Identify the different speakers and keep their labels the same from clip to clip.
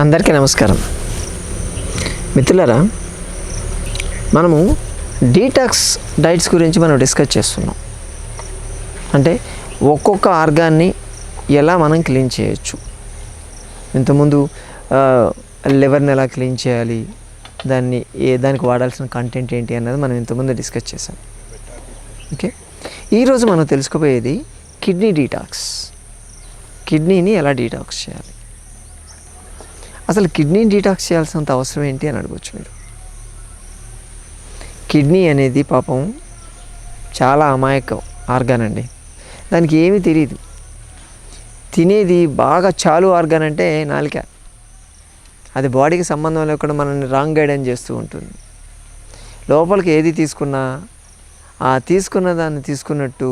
Speaker 1: అందరికీ నమస్కారం. మిత్రులారా మనము డీటాక్స్ డైట్స్ గురించి మనం డిస్కస్ చేస్తున్నాం. అంటే ఒక్కొక్క ఆర్గాన్ని ఎలా మనం క్లీన్ చేయొచ్చు? ఇంతకుముందు లివర్ని ఎలా క్లీన్ చేయాలి? దాన్ని ఏ దానికి వాడాల్సిన కంటెంట్ ఏంటి అన్నది మనం ఇంతకుముందు డిస్కస్ చేసాం ఓకే? ఈరోజు మనం తెలుసుకోబోయేది కిడ్నీ డీటాక్స్ కిడ్నీని ఎలా డీటాక్స్ చేయాలి? అసలు కిడ్నీని డీటాక్స్ చేయాల్సినంత అవసరం ఏంటి అని అడగచ్చు మీరు. కిడ్నీ అనేది పాపం చాలా అమాయకం ఆర్గాన్ అండి. దానికి ఏమీ తెలియదు తినేది బాగా చాలు ఆర్గాన్ అంటే నాలిక. అది బాడీకి సంబంధం లేకుండా మనల్ని రాంగ్ గైడెన్స్ చేస్తూ ఉంటుంది. లోపలికి ఏది తీసుకున్నా ఆ తీసుకున్న దాన్ని తీసుకున్నట్టు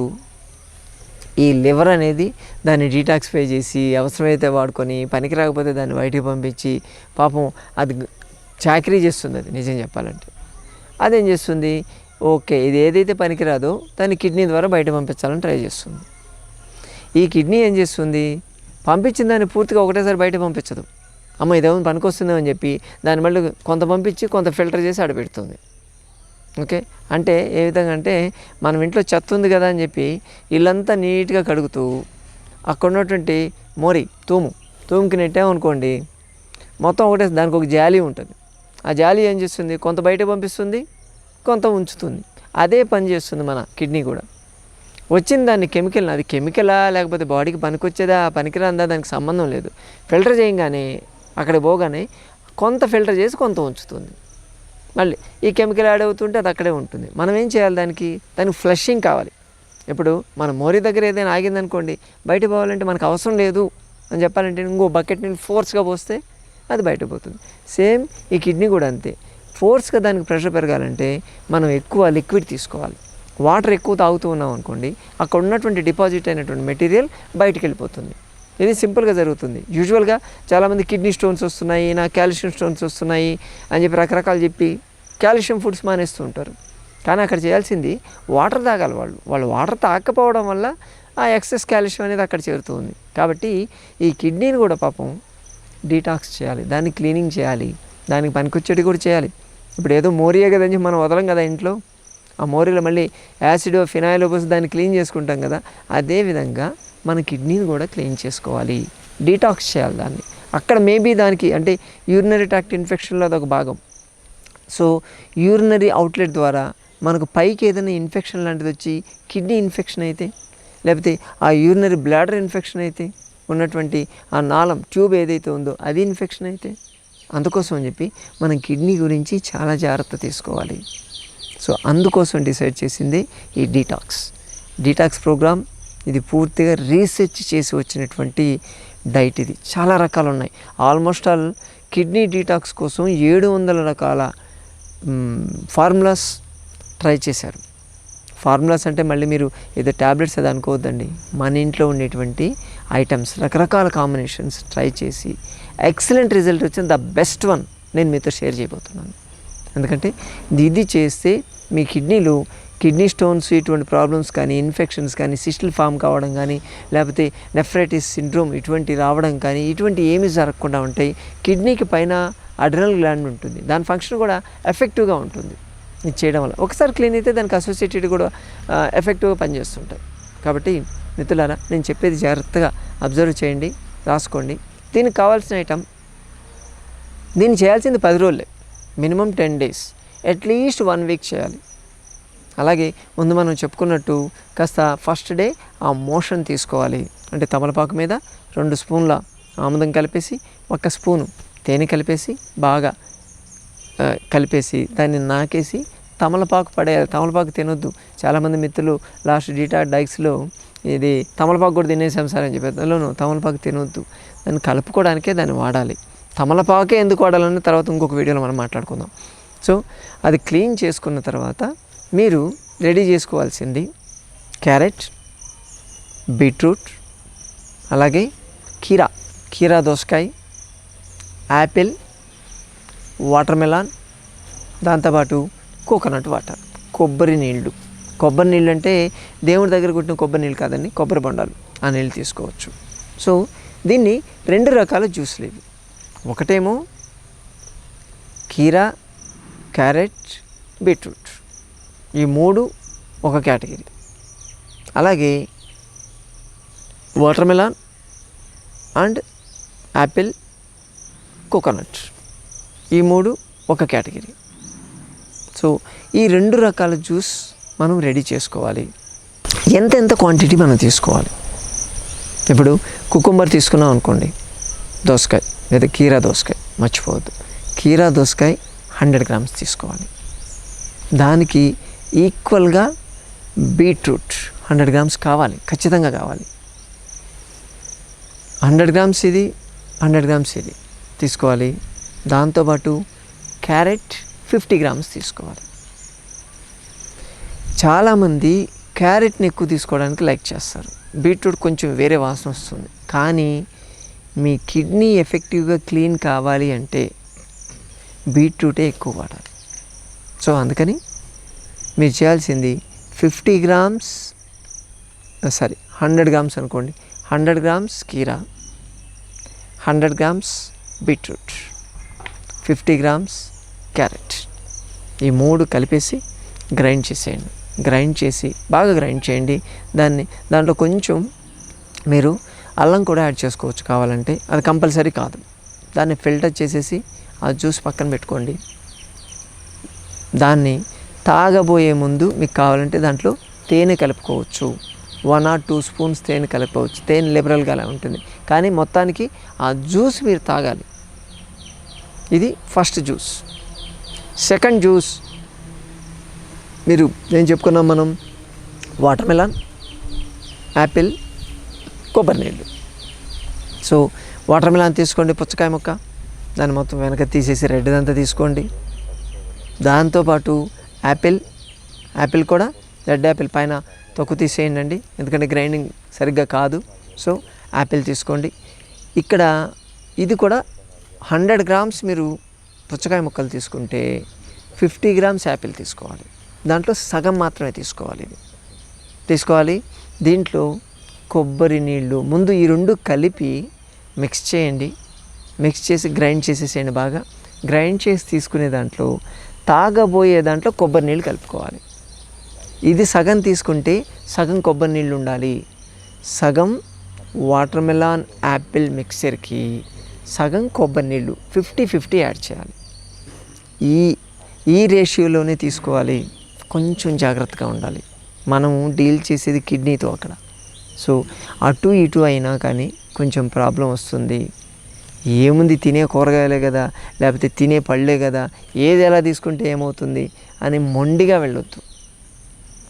Speaker 1: ఈ లివర్ అనేది దాన్ని డీటాక్సిఫై చేసి అవసరమైతే వాడుకొని పనికి రాకపోతే దాన్ని బయటికి పంపించి పాపం అది చాకరీ చేస్తుంది అది నిజం చెప్పాలంటే. అదేం చేస్తుంది? ఓకే ఇది ఏదైతే పనికిరాదో దాన్ని కిడ్నీ ద్వారా బయట పంపించాలని ట్రై చేస్తుంది. ఈ కిడ్నీ ఏం చేస్తుంది? పంపించిన దాన్ని పూర్తిగా ఒకటేసారి బయట పంపించదు. అమ్మ ఇదేమో పనికొస్తుందో అని చెప్పి దాన్ని మళ్ళీ కొంత పంపించి కొంత ఫిల్టర్ చేసి ఆడపెడుతుంది ఓకే? అంటే ఏ విధంగా అంటే మనం ఇంట్లో చెత్త ఉంది కదా అని చెప్పి ఇల్లంతా నీట్గా కడుగుతూ అక్కడ ఉన్నటువంటి మోరి తూము తూముకి నెట్టామనుకోండి మొత్తం ఒకటే దానికి ఒక జాలి ఉంటుంది. ఆ జాలి ఏం చేస్తుంది? కొంత బయట పంపిస్తుంది కొంత ఉంచుతుంది. అదే పని చేస్తుంది మన కిడ్నీ కూడా. వచ్చిన దాన్ని కెమికల్ అది కెమికలా లేకపోతే బాడీకి పనికొచ్చేదా? పనికిరాందా? దానికి సంబంధం లేదు. ఫిల్టర్ చేయగానే అక్కడ పోగానే కొంత ఫిల్టర్ చేసి కొంత ఉంచుతుంది. మళ్ళీ ఈ కెమికల్ యాడ్ అవుతుంటే అది అక్కడే ఉంటుంది. మనం ఏం చేయాలి దానికి? దానికి ఫ్లషింగ్ కావాలి. ఇప్పుడు మన మోరీ దగ్గర ఏదైనా ఆగిందనుకోండి బయట పోవాలంటే మనకు అవసరం లేదు అని చెప్పాలంటే ఇంకో బకెట్ నేను ఫోర్స్గా పోస్తే అది బయట పోతుంది. సేమ్ ఈ కిడ్నీ కూడా అంతే. ఫోర్స్గా దానికి ప్రెషర్ పెరగాలంటే మనం ఎక్కువ లిక్విడ్ తీసుకోవాలి. వాటర్ ఎక్కువ తాగుతూ ఉన్నాం అనుకోండి అక్కడ ఉన్నటువంటి డిపాజిట్ అయినటువంటి మెటీరియల్ బయటికి వెళ్ళిపోతుంది. ఇది సింపుల్గా జరుగుతుంది. యూజువల్గా చాలామంది కిడ్నీ స్టోన్స్ వస్తున్నాయి నా కాల్షియం స్టోన్స్ వస్తున్నాయి అని చెప్పి రకరకాలు చెప్పి కాల్షియం ఫుడ్స్ మానేస్తూ ఉంటారు. కానీ అక్కడ చేయాల్సింది వాటర్ తాగాలి వాళ్ళు. వాళ్ళు వాటర్ తాగకపోవడం వల్ల ఆ ఎక్సెస్ కాల్షియం అనేది అక్కడ చేరుతుంది. కాబట్టి ఈ కిడ్నీని కూడా పాపం డీటాక్స్ చేయాలి. దాన్ని క్లీనింగ్ చేయాలి. దానికి పనికొచ్చేటి కూడా చేయాలి. ఇప్పుడు ఏదో మోరియే కదని మనం వదలం కదా ఇంట్లో. ఆ మోరీలో మళ్ళీ యాసిడ్ ఫినాయిల్ పోసి దాన్ని క్లీన్ చేసుకుంటాం కదా. అదేవిధంగా మన కిడ్నీని కూడా క్లీన్ చేసుకోవాలి. డీటాక్స్ చేయాలి దాన్ని. అక్కడ మేబీ దానికి అంటే యూరినరీ ట్రాక్ట్ ఇన్ఫెక్షన్లో అదొక భాగం. సో యూరినరీ అవుట్లెట్ ద్వారా మనకు పైకి ఏదైనా ఇన్ఫెక్షన్ లాంటిది వచ్చి కిడ్నీ ఇన్ఫెక్షన్ అయితే లేకపోతే ఆ యూరినరీ బ్లాడర్ ఇన్ఫెక్షన్ అయితే ఉన్నటువంటి ఆ నాళం ట్యూబ్ ఏదైతే ఉందో అది ఇన్ఫెక్షన్ అయితే అందుకోసం అని చెప్పి మనం కిడ్నీ గురించి చాలా జాగ్రత్త తీసుకోవాలి. సో అందుకోసం డిసైడ్ చేసింది ఈ డీటాక్స్ డీటాక్స్ ప్రోగ్రామ్ ఇది పూర్తిగా రీసెర్చ్ చేసి వచ్చినటువంటి డైట్ ఇది. చాలా రకాలు ఉన్నాయి ఆల్మోస్ట్ ఆల్ కిడ్నీ డీటాక్స్ కోసం ఏడు వందల రకాల ఫార్ములాస్ ట్రై చేశారు. ఫార్ములాస్ అంటే మళ్ళీ మీరు ఏదో ట్యాబ్లెట్స్ అది అనుకోవద్దండి. మన ఇంట్లో ఉండేటువంటి ఐటమ్స్ రకరకాల కాంబినేషన్స్ ట్రై చేసి ఎక్సలెంట్ రిజల్ట్ వచ్చిన ద బెస్ట్ వన్ నేను మీతో షేర్ చేయబోతున్నాను. ఎందుకంటే ఇది చేస్తే మీ కిడ్నీలు కిడ్నీ స్టోన్స్ ఇటువంటి ప్రాబ్లమ్స్ కానీ ఇన్ఫెక్షన్స్ కానీ సిస్టల్ ఫామ్ కావడం కానీ లేకపోతే నెఫ్రైటిస్ సిండ్రోమ్ ఇటువంటి రావడం కానీ ఇటువంటి ఏమీ జరగకుండా ఉంటాయి. కిడ్నీకి పైన అడ్రనల్ గ్లాండ్ ఉంటుంది. దాని ఫంక్షన్ కూడా ఎఫెక్టివ్గా ఉంటుంది. ఇది చేయడం వల్ల. ఒకసారి క్లీన్ అయితే దానికి అసోసియేటెడ్ కూడా ఎఫెక్టివ్గా పనిచేస్తుంటాయి. కాబట్టి మిత్రులారా నేను చెప్పేది జాగ్రత్తగా అబ్జర్వ్ చేయండి రాసుకోండి. దీనికి కావాల్సిన ఐటమ్ దీన్ని చేయాల్సింది పది రోజులే. Minimum ten days. At least one week చేయాలి. అలాగే ముందు మనం చెప్పుకున్నట్టు కాస్త ఫస్ట్ డే ఆ మోషన్ తీసుకోవాలి. అంటే తమలపాకు మీద రెండు స్పూన్ల ఆముదం కలిపేసి ఒక స్పూను తేనె కలిపేసి బాగా కలిపేసి దాన్ని నాకేసి తమలపాకు పడేయాలి తమలపాకు తినొద్దు. చాలామంది మిత్రులు లాస్ట్ డీటా డైక్స్లో ఇది తమలపాకు కూడా తినేసాం సార్ అని చెప్పారు. అందులోను తమలపాకు తినొద్దు. దాన్ని కలుపుకోవడానికే దాన్ని వాడాలి. తమలపాకే ఎందుకు వాడాలని తర్వాత ఇంకొక వీడియోలో మనం మాట్లాడుకుందాం. సో అది క్లీన్ చేసుకున్న తర్వాత మీరు రెడీ చేసుకోవాల్సింది క్యారెట్ బీట్రూట్ అలాగే కీరా కీరా దోసకాయ యాపిల్ వాటర్ మెలాన్ దాంతోపాటు కోకోనట్ వాటర్ కొబ్బరి నీళ్ళు. కొబ్బరి నీళ్ళు అంటే దేవుడి దగ్గర కొట్టిన కొబ్బరి నీళ్ళు కాదండి కొబ్బరి బొండాలు ఆ నీళ్ళు తీసుకోవచ్చు. సో దీన్ని రెండు రకాల జ్యూస్లు ఇవి. ఒకటేమో కీరా క్యారెట్ బీట్రూట్. ఈ మూడు ఒక కేటగిరీ. అలాగే watermelon and apple coconut. ఈ మూడు ఒక కేటగిరీ. సో ఈ రెండు రకాల జ్యూస్ మనం రెడీ చేసుకోవాలి. ఎంత ఎంత క్వాంటిటీ మనం తీసుకోవాలి. ఇప్పుడు కుకుంబర్ తీసుకున్నాం అనుకోండి. దోసకాయ లేదా కీరా దోసకాయ మర్చిపోవద్దు. కీరా దోసకాయ హండ్రెడ్ గ్రామ్స్ తీసుకోవాలి. దానికి ఈక్వల్గా బీట్రూట్ హండ్రెడ్ గ్రామ్స్ కావాలి ఖచ్చితంగా కావాలి. హండ్రెడ్ గ్రామ్స్ ఇది హండ్రెడ్ గ్రామ్స్ ఇది తీసుకోవాలి. దాంతోపాటు క్యారెట్ ఫిఫ్టీ గ్రామ్స్ తీసుకోవాలి. చాలామంది క్యారెట్ని ఎక్కువ తీసుకోవడానికి లైక్ చేస్తారు. బీట్రూట్ కొంచెం వేరే వాసన వస్తుంది. కానీ మీ కిడ్నీ ఎఫెక్టివ్గా క్లీన్ కావాలి అంటే బీట్రూటే ఎక్కువ వాడాలి. సో అందుకని మీరు చేయాల్సింది fifty grams sorry hundred grams అనుకోండి. హండ్రెడ్ గ్రామ్స్ కీరా hundred grams beetroot fifty grams carrot. ఈ మూడు కలిపేసి గ్రైండ్ చేసేయండి. గ్రైండ్ చేసి బాగా గ్రైండ్ చేయండి. దాన్ని దాంట్లో కొంచెం మీరు అల్లం కూడా యాడ్ చేసుకోవచ్చు కావాలంటే. అది కంపల్సరీ కాదు. దాన్ని ఫిల్టర్ చేసేసి ఆ జ్యూస్ పక్కన పెట్టుకోండి. దాన్ని తాగబోయే ముందు మీకు కావాలంటే దాంట్లో తేనె కలుపుకోవచ్చు. వన్ ఆర్ టూ స్పూన్స్ తేనె కలుపుకోవచ్చు. తేనె లిబరల్గా అలా ఉంటుంది. కానీ మొత్తానికి ఆ జ్యూస్ మీరు తాగాలి. ఇది ఫస్ట్ జ్యూస్. Second juice. మీరు ఏం చెప్పుకున్నాం మనం వాటర్మెలాన్ యాపిల్ కొబ్బరి నీళ్ళు. సో వాటర్మెలాన్ తీసుకోండి పుచ్చకాయ ముక్క. దాన్ని మొత్తం వెనక తీసేసి రెడ్దంతా తీసుకోండి. దాంతోపాటు యాపిల్ యాపిల్ కూడా రెడ్ యాపిల్ పైన తొక్కు తీసేయండి ఎందుకంటే గ్రైండింగ్ సరిగ్గా కాదు. సో యాపిల్ తీసుకోండి. ఇక్కడ ఇది కూడా హండ్రెడ్ గ్రామ్స్ మీరు పుచ్చకాయ ముక్కలు తీసుకుంటే ఫిఫ్టీ గ్రామ్స్ యాపిల్ తీసుకోవాలి. దాంట్లో సగం మాత్రమే తీసుకోవాలి ఇది. తీసుకోవాలి. దీంట్లో కొబ్బరి నీళ్ళు ముందు ఈ రెండు కలిపి మిక్స్ చేయండి. మిక్స్ చేసి గ్రైండ్ చేసేసేయండి బాగా. గ్రైండ్ చేసి తీసుకునే దాంట్లో తాగబోయే దాంట్లో కొబ్బరి నీళ్ళు కలుపుకోవాలి. ఇది సగం తీసుకుంటే సగం కొబ్బరి నీళ్ళు ఉండాలి. సగం వాటర్ మెలాన్ యాపిల్ మిక్సర్కి సగం కొబ్బరి నీళ్ళు ఫిఫ్టీ ఫిఫ్టీ యాడ్ చేయాలి. ఈ ఈ రేషియోలోనే తీసుకోవాలి. కొంచెం జాగ్రత్తగా ఉండాలి. మనం డీల్ చేసేది కిడ్నీతో అక్కడ. సో అటు ఇటు అయినా కానీ కొంచెం ప్రాబ్లం వస్తుంది. ఏముంది తినే కూరగాయలే కదా లేకపోతే తినే పళ్ళే కదా ఏది ఎలా తీసుకుంటే ఏమవుతుంది అని మొండిగా వెళ్ళొద్దు.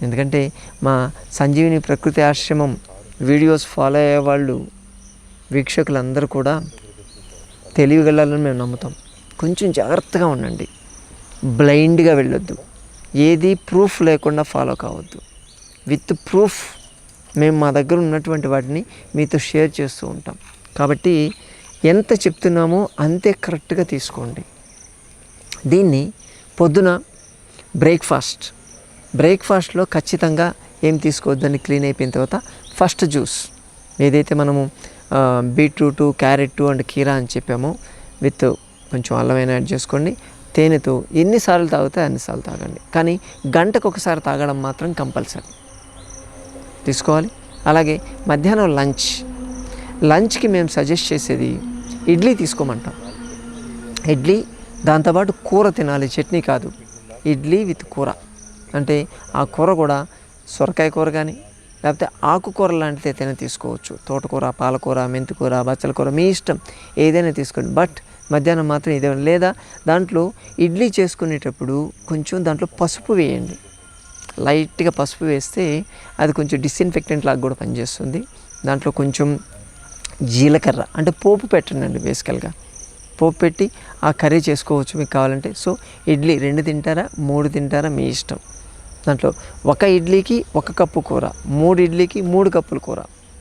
Speaker 1: ఎందుకంటే మా సంజీవిని ప్రకృతి ఆశ్రమం వీడియోస్ ఫాలో అయ్యే వాళ్ళు వీక్షకులందరూ కూడా తెలివిగలని మేము నమ్ముతాం. కొంచెం జాగ్రత్తగా ఉండండి. బ్లైండ్గా వెళ్ళొద్దు. ఏది ప్రూఫ్ లేకుండా ఫాలో కావద్దు. విత్ ప్రూఫ్ మేము మా దగ్గర ఉన్నటువంటి వాటిని మీతో షేర్ చేస్తూ ఉంటాం. కాబట్టి ఎంత చెప్తున్నామో అంతే కరెక్ట్గా తీసుకోండి. దీన్ని పొద్దున బ్రేక్ఫాస్ట్. బ్రేక్ఫాస్ట్లో ఖచ్చితంగా ఏం తీసుకోవద్దని క్లీన్ అయిపోయిన తర్వాత ఫస్ట్ జ్యూస్. ఏదైతే మనము బీట్రూటు క్యారెట్ అండ్ కీరా అని చెప్పామో విత్ కొంచెం అల్లమైన యాడ్ చేసుకోండి. తేనెతో ఎన్నిసార్లు తాగితే అన్నిసార్లు తాగండి. కానీ గంటకు ఒకసారి తాగడం మాత్రం కంపల్సరీ. తీసుకోవాలి. అలాగే మధ్యాహ్నం లంచ్. లంచ్కి మేము సజెస్ట్ చేసేది ఇడ్లీ తీసుకోమంటాం. ఇడ్లీ దాంతోపాటు కూర తినాలి చట్నీ కాదు. ఇడ్లీ విత్ కూర. అంటే ఆ కూర కూడా సొరకాయ కూర కానీ లేకపోతే ఆకుకూర లాంటిది ఏదైనా తీసుకోవచ్చు. తోటకూర పాలకూర మెంతికూర బచ్చల కూర మీ ఇష్టం ఏదైనా తీసుకోండి. బట్ మధ్యాహ్నం మాత్రం ఇదే లేదా దాంట్లో ఇడ్లీ చేసుకునేటప్పుడు కొంచెం దాంట్లో పసుపు వేయండి. లైట్గా పసుపు వేస్తే అది కొంచెం డిస్ఇన్ఫెక్టెంట్ లాగా కూడా పనిచేస్తుంది. దాంట్లో కొంచెం జీలకర్ర అంటే పోపు పెట్టండి బేసికల్గా. పోపు పెట్టి ఆ కర్రీ చేసుకోవచ్చు మీకు కావాలంటే. సో ఇడ్లీ రెండు తింటారా మూడు తింటారా మీ ఇష్టం. దాంట్లో ఒక ఇడ్లీకి ఒక కప్పు కూర మూడు ఇడ్లీకి మూడు కప్పుల కూర.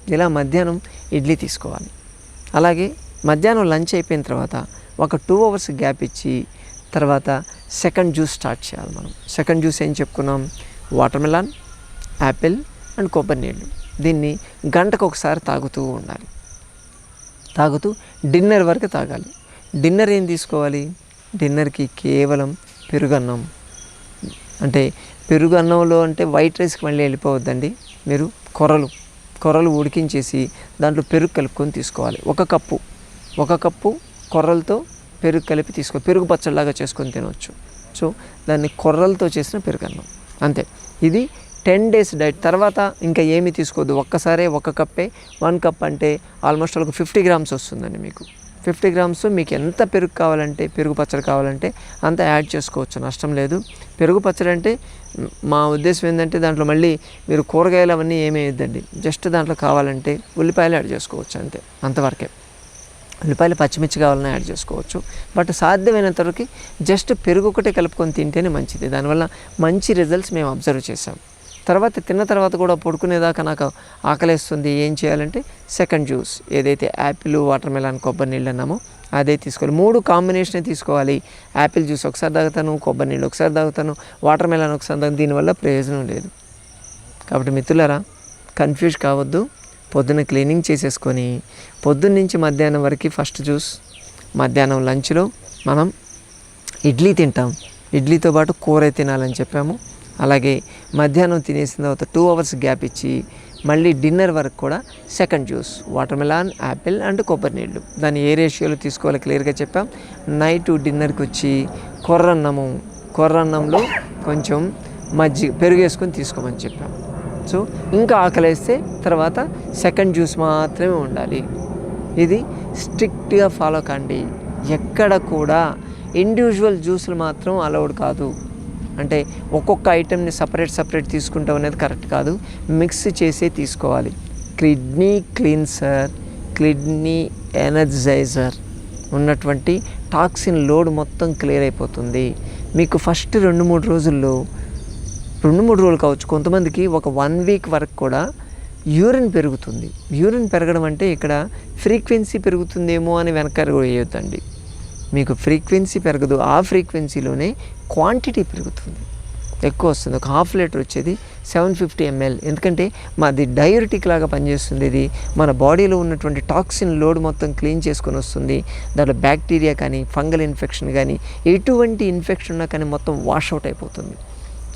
Speaker 1: ఇలా మధ్యాహ్నం ఇడ్లీ తీసుకోవాలి. అలాగే మధ్యాహ్నం లంచ్ అయిపోయిన తర్వాత ఒక టూ అవర్స్ గ్యాప్ ఇచ్చి తర్వాత సెకండ్ జ్యూస్ స్టార్ట్ చేయాలి మనం. సెకండ్ జ్యూస్ ఏం చెప్పుకున్నాం? వాటర్ మెలాన్ యాపిల్ అండ్ కొబ్బరి నీళ్ళు. దీన్ని గంటకు ఒకసారి తాగుతూ ఉండాలి. తాగుతూ డిన్నర్ వరకు తాగాలి. డిన్నర్ ఏం తీసుకోవాలి? డిన్నర్కి కేవలం పెరుగన్నం. అంటే పెరుగు అన్నంలో అంటే వైట్ రైస్కి మళ్ళీ వెళ్ళిపోవద్దండి. మీరు కొర్రలు కొర్రలు ఉడికించేసి దాంట్లో పెరుగు కలుపుకొని తీసుకోవాలి. ఒక కప్పు ఒక కప్పు కొర్రలతో పెరుగు కలిపి తీసుకో పెరుగు పచ్చడిలాగా చేసుకొని తినవచ్చు సో దాన్ని కొర్రలతో చేసిన పెరుగు అన్నం అంతే. ఇది టెన్ డేస్ డైట్. తర్వాత ఇంకా ఏమీ తీసుకోవద్దు ఒక్కసారే ఒక కప్పే. వన్ కప్ అంటే ఆల్మోస్ట్ ఒక ఫిఫ్టీ గ్రామ్స్ వస్తుందండి మీకు. ఫిఫ్టీ గ్రామ్స్ మీకు ఎంత పెరుగు కావాలంటే పెరుగు పచ్చడి కావాలంటే అంత యాడ్ చేసుకోవచ్చు. నష్టం లేదు. పెరుగు పచ్చడి అంటే మా ఉద్దేశం ఏంటంటే దాంట్లో మళ్ళీ మీరు కూరగాయలు అవన్నీ ఏమేయద్దండి జస్ట్ దాంట్లో కావాలంటే ఉల్లిపాయలు యాడ్ చేసుకోవచ్చు అంతే. అంతవరకే. ఉల్లిపాయలు పచ్చిమిర్చి కావాలన్నా యాడ్ చేసుకోవచ్చు. బట్ సాధ్యమైనంత వరకు జస్ట్ పెరుగు ఒకటే కలుపుకొని తింటేనే మంచిది. దానివల్ల మంచి రిజల్ట్స్ మేము అబ్జర్వ్ చేసాం తర్వాత తిన్న తర్వాత కూడా పడుకునేదాకా నాకు ఆకలేస్తుంది. ఏం చేయాలంటే సెకండ్ జ్యూస్ ఏదైతే యాపిల్ వాటర్ మెలాన్ కొబ్బరి నీళ్ళు అన్నామో అదే తీసుకోవాలి. మూడు కాంబినేషనే తీసుకోవాలి. యాపిల్ జ్యూస్ ఒకసారి తాగుతాను కొబ్బరి నీళ్ళు ఒకసారి తాగుతాను వాటర్ మెలాన్ ఒకసారి తాగుతాను దీనివల్ల ప్రయోజనం లేదు. కాబట్టి మిత్రులారా కన్ఫ్యూజ్ కావద్దు. పొద్దున క్లీనింగ్ చేసేసుకొని పొద్దున్న నుంచి మధ్యాహ్నం వరకు ఫస్ట్ జ్యూస్ మధ్యాహ్నం లంచ్లో మనం ఇడ్లీ తింటాం. ఇడ్లీతో పాటు కూర తినాలని చెప్పాము. అలాగే మధ్యాహ్నం తినేసిన తర్వాత టూ అవర్స్ గ్యాప్ ఇచ్చి మళ్ళీ డిన్నర్ వరకు కూడా second juice watermelon apple and కొబ్బరి నీళ్ళు. దాన్ని ఏ రేషియోలో తీసుకోవాలి క్లియర్గా చెప్పాం. నైట్ డిన్నర్కి వచ్చి కొర్రన్నము కొర్రన్నంలో కొంచెం మజ్జిగ పెరుగు వేసుకొని తీసుకోమని చెప్పాం. సో ఇంకా ఆకలేస్తే తర్వాత సెకండ్ జ్యూస్ మాత్రమే ఉండాలి. ఇది స్ట్రిక్ట్గా ఫాలో కండి. ఎక్కడ కూడా ఇండివిజువల్ జ్యూసులు మాత్రం అలౌడ్ కాదు. అంటే ఒక్కొక్క ఐటెంని సపరేట్ సపరేట్ తీసుకుంటాం అనేది కరెక్ట్ కాదు. మిక్స్ చేసే తీసుకోవాలి. కిడ్నీ క్లీన్సర్ కిడ్నీ ఎనర్జైజర్ ఉన్నటువంటి టాక్సిన్ లోడ్ మొత్తం క్లియర్ అయిపోతుంది. మీకు ఫస్ట్ రెండు మూడు రోజుల్లో రెండు మూడు రోజులు కావచ్చు కొంతమందికి ఒక వన్ వీక్ వరకు కూడా యూరిన్ పెరుగుతుంది. యూరిన్ పెరగడం అంటే ఇక్కడ ఫ్రీక్వెన్సీ పెరుగుతుందేమో అని వెనకాల వేయొద్దండి. మీకు ఫ్రీక్వెన్సీ పెరగదు. ఆ ఫ్రీక్వెన్సీలోనే క్వాంటిటీ పెరుగుతుంది. ఎక్కువ వస్తుంది. ఒక హాఫ్ లీటర్ వచ్చేది సెవెన్ ఫిఫ్టీ ఎంఎల్. ఎందుకంటే మాది డయూరిటిక్ లాగా పనిచేస్తుంది ఇది. మన బాడీలో ఉన్నటువంటి టాక్సిన్ లోడ్ మొత్తం క్లీన్ చేసుకొని వస్తుంది. దాంట్లో బ్యాక్టీరియా కానీ ఫంగల్ ఇన్ఫెక్షన్ కానీ ఎటువంటి ఇన్ఫెక్షన్ ఉన్నా కానీ మొత్తం వాష్ అవుట్ అయిపోతుంది.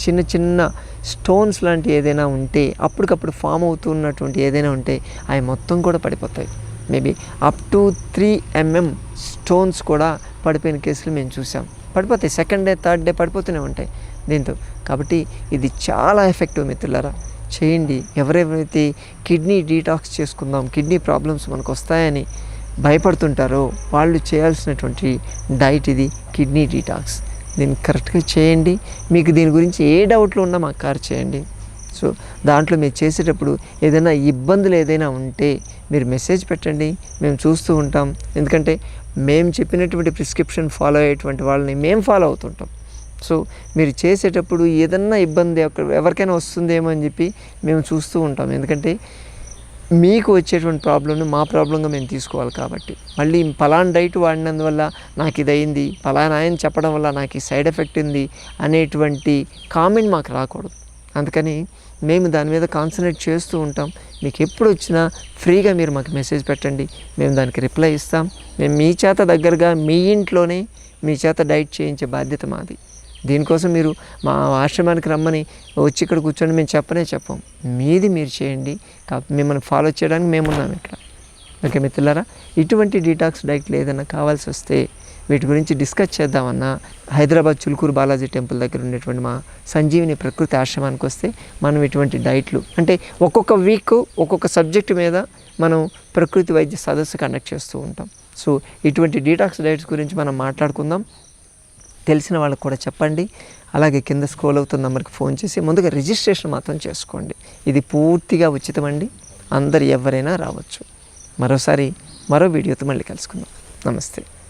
Speaker 1: చిన్న చిన్న స్టోన్స్ లాంటి ఏదైనా ఉంటే అప్పటికప్పుడు ఫామ్ అవుతున్నటువంటి ఏదైనా ఉంటే అవి మొత్తం కూడా పడిపోతాయి. Maybe up to three MM stones కూడా పడిపోయిన కేసులు మేము చూసాం. పడిపోతాయి. సెకండ్ డే థర్డ్ డే పడిపోతూనే ఉంటాయి దీంతో. కాబట్టి ఇది చాలా ఎఫెక్టివ్ మిత్రులారా. చేయండి. ఎవరెవరైతే కిడ్నీ డీటాక్స్ చేసుకుందాం కిడ్నీ ప్రాబ్లమ్స్ మనకు వస్తాయని భయపడుతుంటారో వాళ్ళు చేయాల్సినటువంటి డైట్ ఇది కిడ్నీ డీటాక్స్. దీన్ని కరెక్ట్గా చేయండి. మీకు దీని గురించి ఏ డౌట్లు ఉన్నా మాకు కార్ చేయండి. సో దాంట్లో మీరు చేసేటప్పుడు ఏదైనా ఇబ్బందులు ఏదైనా ఉంటే మీరు మెసేజ్ పెట్టండి మేము చూస్తూ ఉంటాం. ఎందుకంటే మేము చెప్పినటువంటి ప్రిస్క్రిప్షన్ ఫాలో అయ్యేటువంటి వాళ్ళని మేము ఫాలో అవుతుంటాం. సో మీరు చేసేటప్పుడు ఏదన్నా ఇబ్బంది ఎవరికైనా వస్తుందేమో అని చెప్పి మేము చూస్తూ ఉంటాం. ఎందుకంటే మీకు వచ్చేటువంటి ప్రాబ్లమ్ని మా ప్రాబ్లంగా మేము తీసుకోవాలి కాబట్టి. మళ్ళీ పలానా డైట్ వాడినందువల్ల నాకు ఇది అయింది పలానా ఆయన చెప్పడం వల్ల నాకు ఈ సైడ్ ఎఫెక్ట్ ఉంది అనేటువంటి కామెంట్ మాకు రాకూడదు. అందుకని మేము దాని మీద కాన్సన్ట్రేట్ చేస్తూ ఉంటాం. మీకు ఎప్పుడు వచ్చినా ఫ్రీగా మీరు మాకు మెసేజ్ పెట్టండి. మేము దానికి రిప్లై ఇస్తాం. మేము మీ చేత దగ్గరగా మీ ఇంట్లోనే మీ చేత డైట్ చేయించే బాధ్యత మాది. దీనికోసం మీరు మా ఆశ్రమానికి రమ్మని వచ్చి ఇక్కడ కూర్చొని మేము చెప్పనే చెప్పాం. మీది మీరు చేయండి. మిమ్మల్ని ఫాలో చేయడానికి మేమున్నాం ఇక్కడ. ఓకే మిత్రులారా? ఇటువంటి డీటాక్స్ డైట్ ఏదైనా కావాల్సి వస్తే వీటి గురించి డిస్కస్ చేద్దామన్నా హైదరాబాద్ చులుకూరు బాలాజీ టెంపుల్ దగ్గర ఉండేటువంటి మా సంజీవిని ప్రకృతి ఆశ్రమానికి వస్తే మనం ఇటువంటి డైట్లు అంటే ఒక్కొక్క వీక్ ఒక్కొక్క సబ్జెక్టు మీద మనం ప్రకృతి వైద్య సదస్సు కండక్ట్ చేస్తూ ఉంటాం. సో ఇటువంటి డీటాక్స్ డైట్స్ గురించి మనం మాట్లాడుకుందాం. తెలిసిన వాళ్ళకి కూడా చెప్పండి. అలాగే కింద స్క్రోల్ అవుతున్న నెంబర్కి ఫోన్ చేసి ముందుగా రిజిస్ట్రేషన్ మాత్రం చేసుకోండి. ఇది పూర్తిగా ఉచితమండి. అందరు ఎవరైనా రావచ్చు. మరోసారి మరో వీడియోతో మళ్ళీ కలుసుకుందాం. నమస్తే.